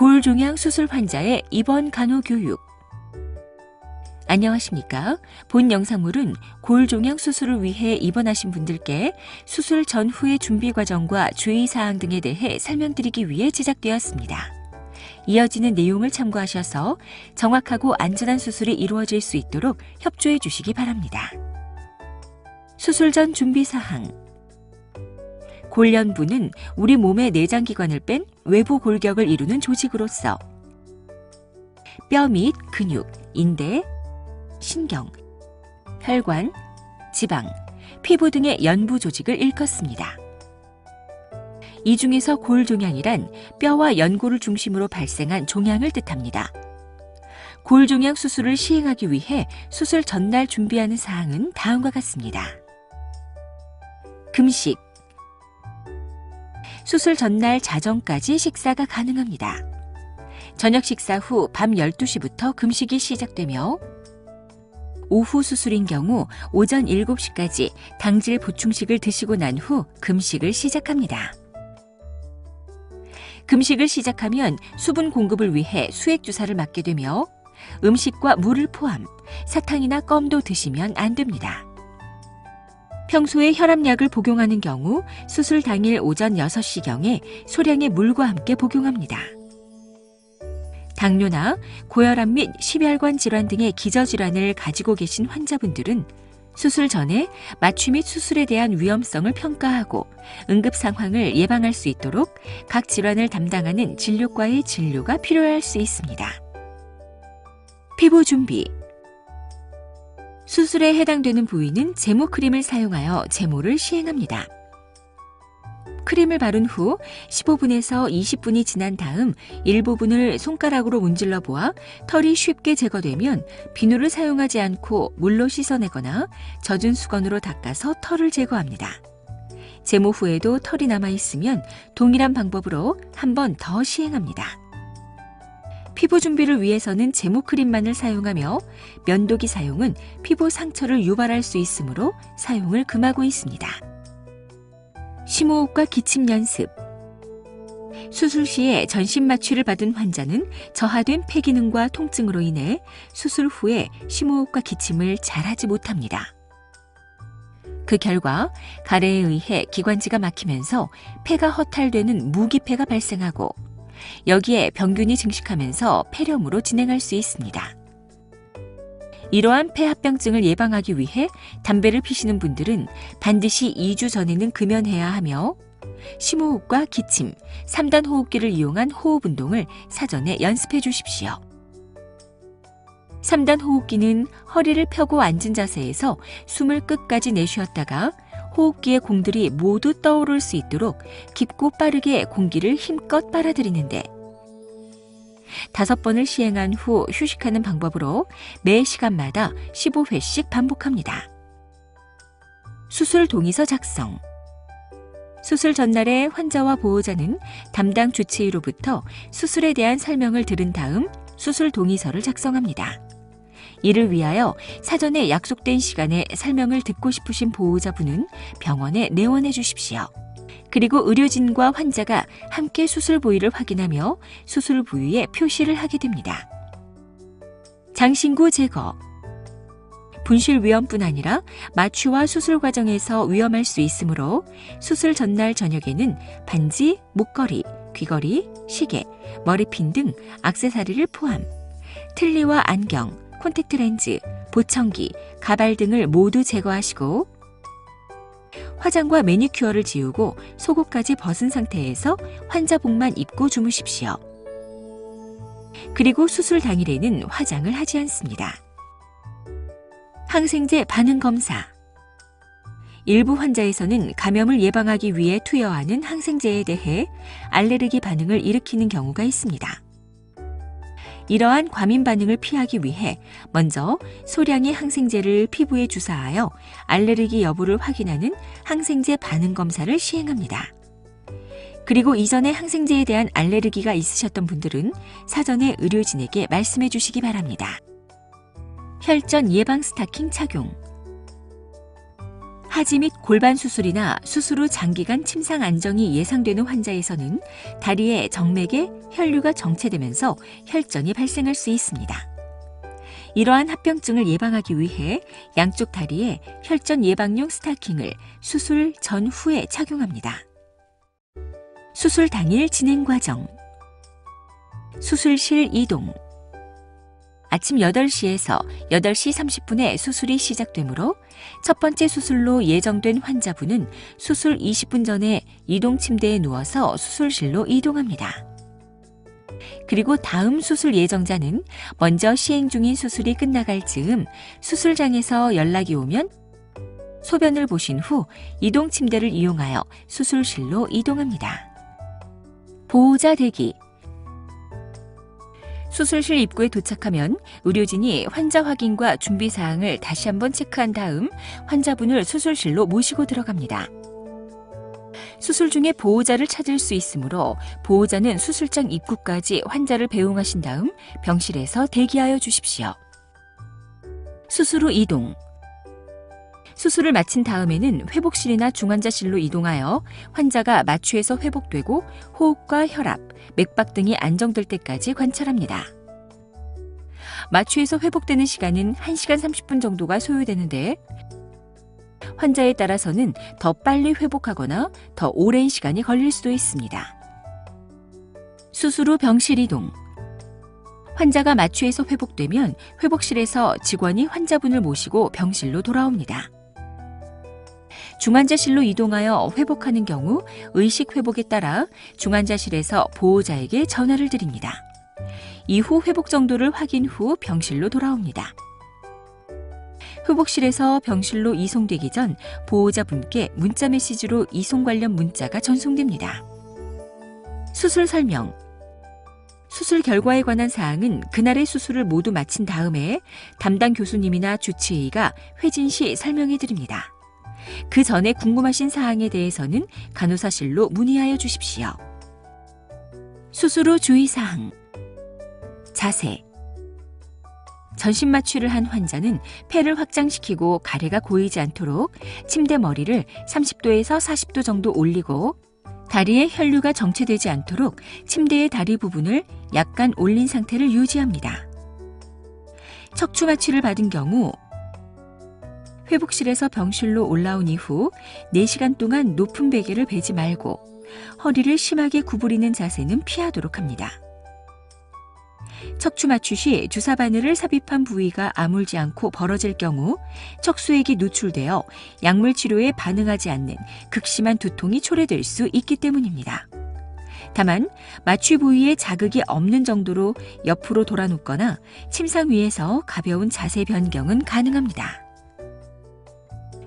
골종양 수술 환자의 입원 간호 교육. 안녕하십니까? 본 영상물은 골종양 수술을 위해 입원하신 분들께 수술 전후의 준비 과정과 주의 사항 등에 대해 설명드리기 위해 제작되었습니다. 이어지는 내용을 참고하셔서 정확하고 안전한 수술이 이루어질 수 있도록 협조해 주시기 바랍니다. 수술 전 준비 사항. 골련부는 우리 몸의 내장 기관을 뺀 외부 골격을 이루는 조직으로서 뼈 및 근육, 인대, 신경, 혈관, 지방, 피부 등의 연부 조직을 일컫습니다. 이 중에서 골종양이란 뼈와 연골을 중심으로 발생한 종양을 뜻합니다. 골종양 수술을 시행하기 위해 수술 전날 준비하는 사항은 다음과 같습니다. 금식 수술 전날 자정까지 식사가 가능합니다. 저녁 식사 후 밤 12시부터 금식이 시작되며 오후 수술인 경우 오전 7시까지 당질 보충식을 드시고 난 후 금식을 시작합니다. 금식을 시작하면 수분 공급을 위해 수액 주사를 맞게 되며 음식과 물을 포함 사탕이나 껌도 드시면 안 됩니다. 평소에 혈압약을 복용하는 경우 수술 당일 오전 6시경에 소량의 물과 함께 복용합니다. 당뇨나 고혈압 및 심혈관 질환 등의 기저질환을 가지고 계신 환자분들은 수술 전에 마취 및 수술에 대한 위험성을 평가하고 응급 상황을 예방할 수 있도록 각 질환을 담당하는 진료과의 진료가 필요할 수 있습니다. 피부 준비 수술에 해당되는 부위는 제모 크림을 사용하여 제모를 시행합니다. 크림을 바른 후 15분에서 20분이 지난 다음 일부분을 손가락으로 문질러 보아 털이 쉽게 제거되면 비누를 사용하지 않고 물로 씻어내거나 젖은 수건으로 닦아서 털을 제거합니다. 제모 후에도 털이 남아 있으면 동일한 방법으로 한 번 더 시행합니다. 피부 준비를 위해서는 제모 크림만을 사용하며 면도기 사용은 피부 상처를 유발할 수 있으므로 사용을 금하고 있습니다. 심호흡과 기침 연습. 수술 시에 전신 마취를 받은 환자는 저하된 폐기능과 통증으로 인해 수술 후에 심호흡과 기침을 잘하지 못합니다. 그 결과 가래에 의해 기관지가 막히면서 폐가 허탈되는 무기폐가 발생하고 여기에 병균이 증식하면서 폐렴으로 진행할 수 있습니다. 이러한 폐합병증을 예방하기 위해 담배를 피시는 분들은 반드시 2주 전에는 금연해야 하며 심호흡과 기침, 3단 호흡기를 이용한 호흡 운동을 사전에 연습해 주십시오. 3단 호흡기는 허리를 펴고 앉은 자세에서 숨을 끝까지 내쉬었다가 호흡기의 공들이 모두 떠오를 수 있도록 깊고 빠르게 공기를 힘껏 빨아들이는데 다섯 번을 시행한 후 휴식하는 방법으로 매 시간마다 15회씩 반복합니다. 수술 동의서 작성. 수술 전날에 환자와 보호자는 담당 주치의로부터 수술에 대한 설명을 들은 다음 수술 동의서를 작성합니다. 이를 위하여 사전에 약속된 시간에 설명을 듣고 싶으신 보호자분은 병원에 내원해 주십시오. 그리고 의료진과 환자가 함께 수술 부위를 확인하며 수술 부위에 표시를 하게 됩니다. 장신구 제거. 분실 위험뿐 아니라 마취와 수술 과정에서 위험할 수 있으므로 수술 전날 저녁에는 반지, 목걸이, 귀걸이, 시계, 머리핀 등 악세사리를 포함, 틀니와 안경, 콘택트 렌즈, 보청기, 가발 등을 모두 제거하시고 화장과 매니큐어를 지우고 속옷까지 벗은 상태에서 환자복만 입고 주무십시오. 그리고 수술 당일에는 화장을 하지 않습니다. 항생제 반응 검사. 일부 환자에서는 감염을 예방하기 위해 투여하는 항생제에 대해 알레르기 반응을 일으키는 경우가 있습니다. 이러한 과민 반응을 피하기 위해 먼저 소량의 항생제를 피부에 주사하여 알레르기 여부를 확인하는 항생제 반응 검사를 시행합니다. 그리고 이전에 항생제에 대한 알레르기가 있으셨던 분들은 사전에 의료진에게 말씀해 주시기 바랍니다. 혈전 예방 스타킹 착용. 하지 및 골반 수술이나 수술 후 장기간 침상 안정이 예상되는 환자에서는 다리의 정맥에 혈류가 정체되면서 혈전이 발생할 수 있습니다. 이러한 합병증을 예방하기 위해 양쪽 다리에 혈전 예방용 스타킹을 수술 전후에 착용합니다. 수술 당일 진행 과정 수술실 이동 아침 8시에서 8시 30분에 수술이 시작되므로 첫 번째 수술로 예정된 환자분은 수술 20분 전에 이동 침대에 누워서 수술실로 이동합니다. 그리고 다음 수술 예정자는 먼저 시행 중인 수술이 끝나갈 즈음 수술장에서 연락이 오면 소변을 보신 후 이동 침대를 이용하여 수술실로 이동합니다. 보호자 대기 수술실 입구에 도착하면 의료진이 환자 확인과 준비 사항을 다시 한번 체크한 다음 환자분을 수술실로 모시고 들어갑니다. 수술 중에 보호자를 찾을 수 있으므로 보호자는 수술장 입구까지 환자를 배웅하신 다음 병실에서 대기하여 주십시오. 수술 후 이동. 수술을 마친 다음에는 회복실이나 중환자실로 이동하여 환자가 마취에서 회복되고 호흡과 혈압, 맥박 등이 안정될 때까지 관찰합니다. 마취에서 회복되는 시간은 1시간 30분 정도가 소요되는데 환자에 따라서는 더 빨리 회복하거나 더 오랜 시간이 걸릴 수도 있습니다. 수술 후 병실 이동. 환자가 마취에서 회복되면 회복실에서 직원이 환자분을 모시고 병실로 돌아옵니다. 중환자실로 이동하여 회복하는 경우 의식 회복에 따라 중환자실에서 보호자에게 전화를 드립니다. 이후 회복 정도를 확인 후 병실로 돌아옵니다. 회복실에서 병실로 이송되기 전 보호자분께 문자 메시지로 이송 관련 문자가 전송됩니다. 수술 설명. 수술 결과에 관한 사항은 그날의 수술을 모두 마친 다음에 담당 교수님이나 주치의가 회진 시 설명해 드립니다. 그 전에 궁금하신 사항에 대해서는 간호사실로 문의하여 주십시오. 수술 후 주의사항. 자세. 전신 마취를 한 환자는 폐를 확장시키고 가래가 고이지 않도록 침대 머리를 30도에서 40도 정도 올리고 다리에 혈류가 정체되지 않도록 침대의 다리 부분을 약간 올린 상태를 유지합니다. 척추 마취를 받은 경우 회복실에서 병실로 올라온 이후 4시간 동안 높은 베개를 베지 말고 허리를 심하게 구부리는 자세는 피하도록 합니다. 척추 마취 시 주사 바늘을 삽입한 부위가 아물지 않고 벌어질 경우 척수액이 누출되어 약물 치료에 반응하지 않는 극심한 두통이 초래될 수 있기 때문입니다. 다만 마취 부위에 자극이 없는 정도로 옆으로 돌아 눕거나 침상 위에서 가벼운 자세 변경은 가능합니다.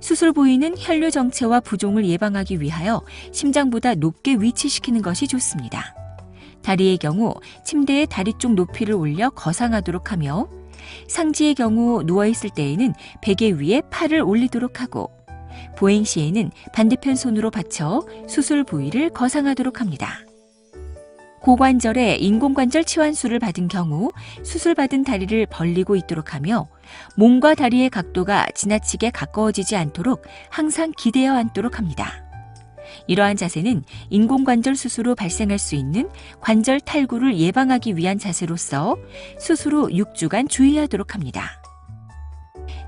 수술 부위는 혈류 정체와 부종을 예방하기 위하여 심장보다 높게 위치시키는 것이 좋습니다. 다리의 경우 침대의 다리 쪽 높이를 올려 거상하도록 하며 상지의 경우 누워있을 때에는 베개 위에 팔을 올리도록 하고 보행 시에는 반대편 손으로 받쳐 수술 부위를 거상하도록 합니다. 고관절에 인공관절 치환술을 받은 경우 수술받은 다리를 벌리고 있도록 하며 몸과 다리의 각도가 지나치게 가까워지지 않도록 항상 기대어 앉도록 합니다. 이러한 자세는 인공관절 수술 후 발생할 수 있는 관절 탈구를 예방하기 위한 자세로서 수술 후 6주간 주의하도록 합니다.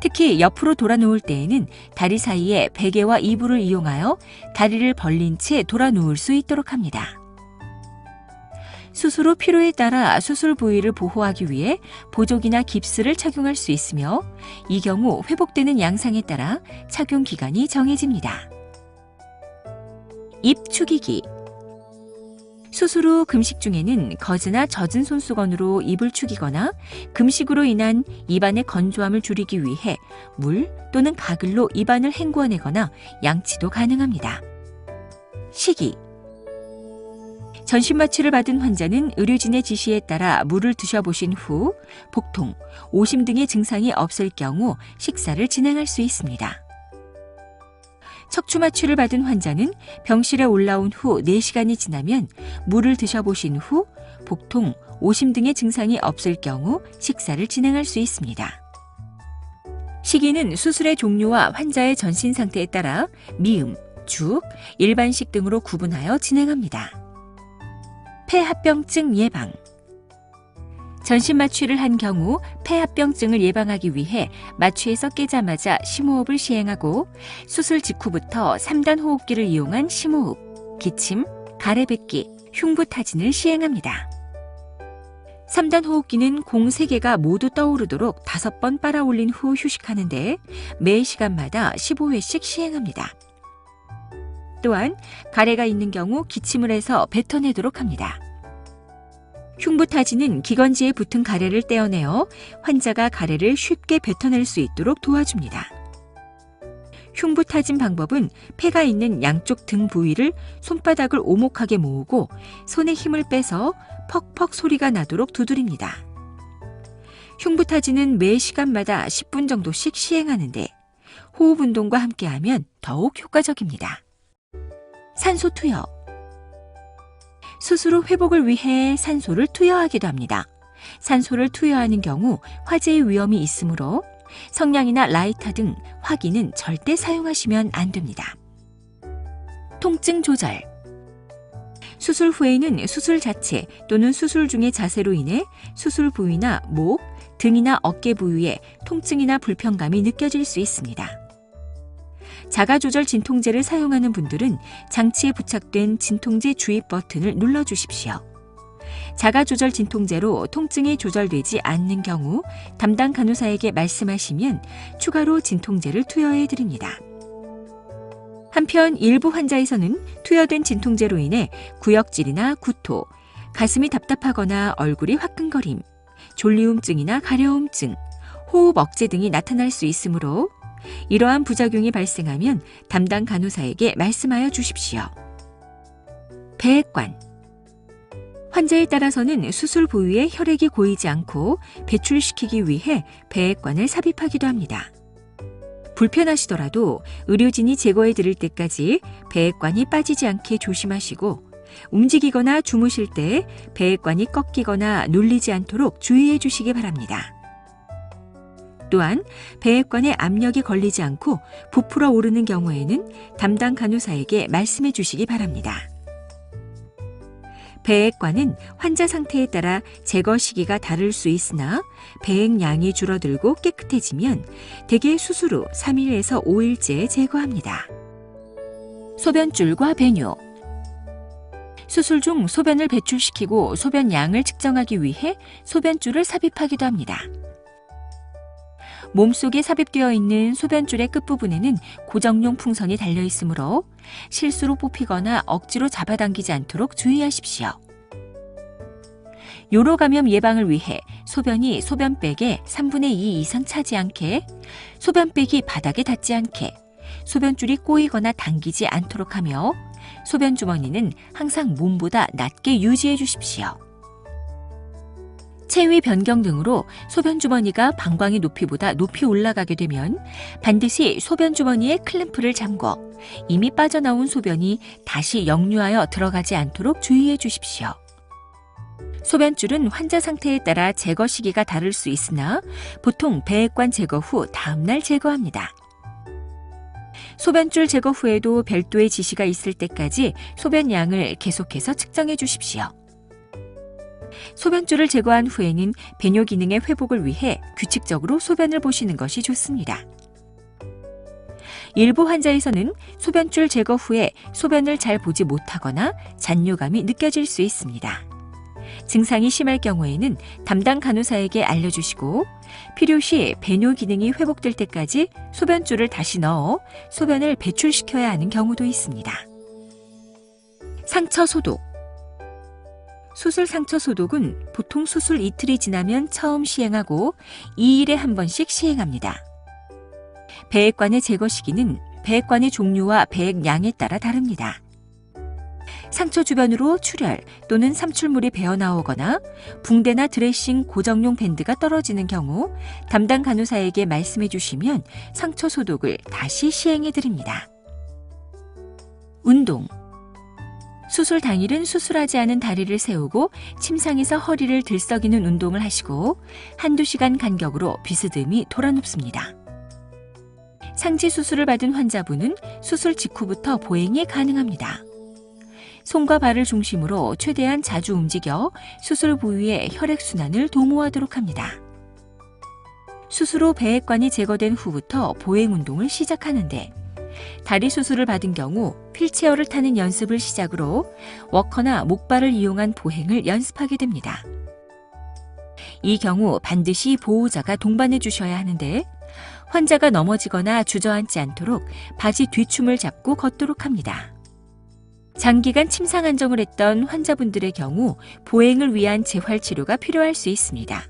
특히 옆으로 돌아 누울 때에는 다리 사이에 베개와 이불을 이용하여 다리를 벌린 채 돌아 누울 수 있도록 합니다. 수술 후 필요에 따라 수술 부위를 보호하기 위해 보조기나 깁스를 착용할 수 있으며 이 경우 회복되는 양상에 따라 착용 기간이 정해집니다. 입 축이기 수술 후 금식 중에는 거즈나 젖은 손수건으로 입을 축이거나 금식으로 인한 입안의 건조함을 줄이기 위해 물 또는 가글로 입안을 헹구어내거나 양치도 가능합니다. 식이 전신 마취를 받은 환자는 의료진의 지시에 따라 물을 드셔보신 후 복통, 오심 등의 증상이 없을 경우 식사를 진행할 수 있습니다. 척추 마취를 받은 환자는 병실에 올라온 후 4시간이 지나면 물을 드셔보신 후 복통, 오심 등의 증상이 없을 경우 식사를 진행할 수 있습니다. 시기는 수술의 종류와 환자의 전신 상태에 따라 미음, 죽, 일반식 등으로 구분하여 진행합니다. 폐합병증 예방 전신 마취를 한 경우 폐합병증을 예방하기 위해 마취에서 깨자마자 심호흡을 시행하고 수술 직후부터 3단 호흡기를 이용한 심호흡, 기침, 가래뱉기, 흉부타진을 시행합니다. 3단 호흡기는 공 3개가 모두 떠오르도록 5번 빨아 올린 후 휴식하는데 매 시간마다 15회씩 시행합니다. 또한 가래가 있는 경우 기침을 해서 뱉어내도록 합니다. 흉부타진은 기관지에 붙은 가래를 떼어내어 환자가 가래를 쉽게 뱉어낼 수 있도록 도와줍니다. 흉부타진 방법은 폐가 있는 양쪽 등 부위를 손바닥을 오목하게 모으고 손에 힘을 빼서 퍽퍽 소리가 나도록 두드립니다. 흉부타진은 매 시간마다 10분 정도씩 시행하는데 호흡 운동과 함께하면 더욱 효과적입니다. 산소 투여 후 회복을 위해 산소를 투여하기도 합니다. 산소를 투여하는 경우 화재의 위험이 있으므로 성냥이나 라이터 등 화기는 절대 사용하시면 안 됩니다. 통증 조절 수술 후에는 수술 자체 또는 수술 중의 자세로 인해 수술 부위나 목, 등이나 어깨 부위에 통증이나 불편감이 느껴질 수 있습니다. 자가 조절 진통제를 사용하는 분들은 장치에 부착된 진통제 주입 버튼을 눌러 주십시오. 자가 조절 진통제로 통증이 조절되지 않는 경우 담당 간호사에게 말씀하시면 추가로 진통제를 투여해 드립니다. 한편 일부 환자에서는 투여된 진통제로 인해 구역질이나 구토, 가슴이 답답하거나 얼굴이 화끈거림, 졸리움증이나 가려움증, 호흡 억제 등이 나타날 수 있으므로 이러한 부작용이 발생하면 담당 간호사에게 말씀하여 주십시오. 배액관 환자에 따라서는 수술 부위에 혈액이 고이지 않고 배출시키기 위해 배액관을 삽입하기도 합니다. 불편하시더라도 의료진이 제거해 드릴 때까지 배액관이 빠지지 않게 조심하시고 움직이거나 주무실 때 배액관이 꺾이거나 눌리지 않도록 주의해 주시기 바랍니다. 또한 배액관에 압력이 걸리지 않고 부풀어 오르는 경우에는 담당 간호사에게 말씀해 주시기 바랍니다. 배액관은 환자 상태에 따라 제거 시기가 다를 수 있으나 배액량이 줄어들고 깨끗해지면 대개 수술 후 3일에서 5일째 제거합니다. 소변줄과 배뇨 수술 중 소변을 배출시키고 소변 양을 측정하기 위해 소변줄을 삽입하기도 합니다. 몸속에 삽입되어 있는 소변줄의 끝부분에는 고정용 풍선이 달려 있으므로 실수로 뽑히거나 억지로 잡아당기지 않도록 주의하십시오. 요로 감염 예방을 위해 소변이 소변백의 3분의 2 이상 차지 않게, 소변백이 바닥에 닿지 않게, 소변줄이 꼬이거나 당기지 않도록 하며 소변 주머니는 항상 몸보다 낮게 유지해 주십시오. 체위 변경 등으로 소변 주머니가 방광의 높이보다 높이 올라가게 되면 반드시 소변 주머니에 클램프를 잠궈 이미 빠져나온 소변이 다시 역류하여 들어가지 않도록 주의해 주십시오. 소변줄은 환자 상태에 따라 제거 시기가 다를 수 있으나 보통 배액관 제거 후 다음날 제거합니다. 소변줄 제거 후에도 별도의 지시가 있을 때까지 소변량을 계속해서 측정해 주십시오. 소변줄을 제거한 후에는 배뇨 기능의 회복을 위해 규칙적으로 소변을 보시는 것이 좋습니다. 일부 환자에서는 소변줄 제거 후에 소변을 잘 보지 못하거나 잔뇨감이 느껴질 수 있습니다. 증상이 심할 경우에는 담당 간호사에게 알려주시고 필요시 배뇨 기능이 회복될 때까지 소변줄을 다시 넣어 소변을 배출시켜야 하는 경우도 있습니다. 상처 소독 수술 상처 소독은 보통 수술 이틀이 지나면 처음 시행하고 2일에 한 번씩 시행합니다. 배액관의 제거 시기는 배액관의 종류와 배액량에 따라 다릅니다. 상처 주변으로 출혈 또는 삼출물이 배어 나오거나 붕대나 드레싱 고정용 밴드가 떨어지는 경우 담당 간호사에게 말씀해 주시면 상처 소독을 다시 시행해 드립니다. 운동 수술 당일은 수술하지 않은 다리를 세우고 침상에서 허리를 들썩이는 운동을 하시고 한두 시간 간격으로 비스듬히 돌아눕습니다. 상지 수술을 받은 환자분은 수술 직후부터 보행이 가능합니다. 손과 발을 중심으로 최대한 자주 움직여 수술 부위의 혈액순환을 도모하도록 합니다. 수술 후 배액관이 제거된 후부터 보행 운동을 시작하는데 다리 수술을 받은 경우 휠체어를 타는 연습을 시작으로 워커나 목발을 이용한 보행을 연습하게 됩니다. 이 경우 반드시 보호자가 동반해 주셔야 하는데 환자가 넘어지거나 주저앉지 않도록 바지 뒤춤을 잡고 걷도록 합니다. 장기간 침상 안정을 했던 환자분들의 경우 보행을 위한 재활 치료가 필요할 수 있습니다.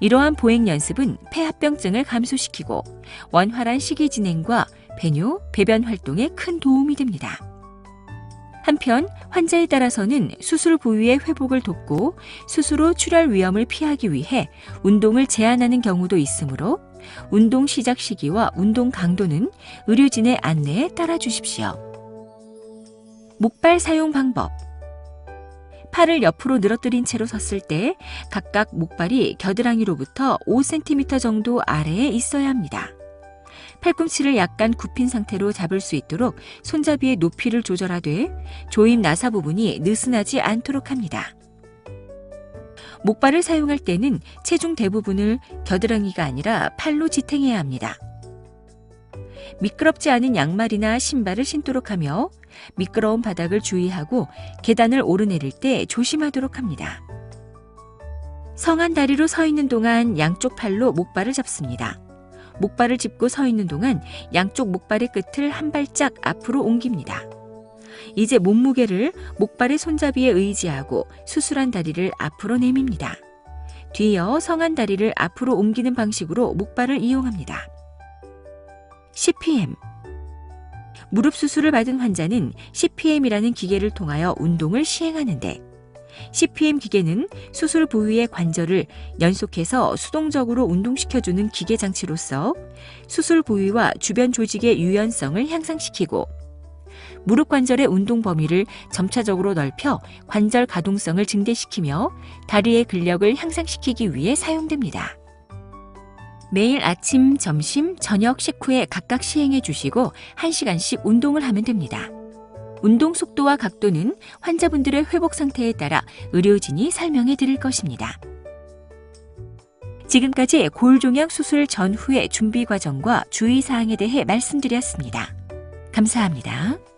이러한 보행 연습은 폐합병증을 감소시키고 원활한 식이 진행과 배뇨, 배변 활동에 큰 도움이 됩니다. 한편 환자에 따라서는 수술 부위의 회복을 돕고 후 출혈 위험을 피하기 위해 운동을 제한하는 경우도 있으므로 운동 시작 시기와 운동 강도는 의료진의 안내에 따라 주십시오. 목발 사용 방법 팔을 옆으로 늘어뜨린 채로 섰을 때 각각 목발이 겨드랑이로부터 5cm 정도 아래에 있어야 합니다. 팔꿈치를 약간 굽힌 상태로 잡을 수 있도록 손잡이의 높이를 조절하되 조임 나사 부분이 느슨하지 않도록 합니다. 목발을 사용할 때는 체중 대부분을 겨드랑이가 아니라 팔로 지탱해야 합니다. 미끄럽지 않은 양말이나 신발을 신도록 하며 미끄러운 바닥을 주의하고 계단을 오르내릴 때 조심하도록 합니다. 성한 다리로 서 있는 동안 양쪽 팔로 목발을 잡습니다. 목발을 짚고 서 있는 동안 양쪽 목발의 끝을 한 발짝 앞으로 옮깁니다. 이제 몸무게를 목발의 손잡이에 의지하고 수술한 다리를 앞으로 내밉니다. 뒤이어 성한 다리를 앞으로 옮기는 방식으로 목발을 이용합니다. CPM 무릎 수술을 받은 환자는 CPM이라는 기계를 통하여 운동을 시행하는데 CPM 기계는 수술 부위의 관절을 연속해서 수동적으로 운동시켜주는 기계 장치로서 수술 부위와 주변 조직의 유연성을 향상시키고 무릎 관절의 운동 범위를 점차적으로 넓혀 관절 가동성을 증대시키며 다리의 근력을 향상시키기 위해 사용됩니다. 매일 아침, 점심, 저녁 식후에 각각 시행해 주시고 1시간씩 운동을 하면 됩니다. 운동 속도와 각도는 환자분들의 회복 상태에 따라 의료진이 설명해 드릴 것입니다. 지금까지 골종양 수술 전후의 준비 과정과 주의 사항에 대해 말씀드렸습니다. 감사합니다.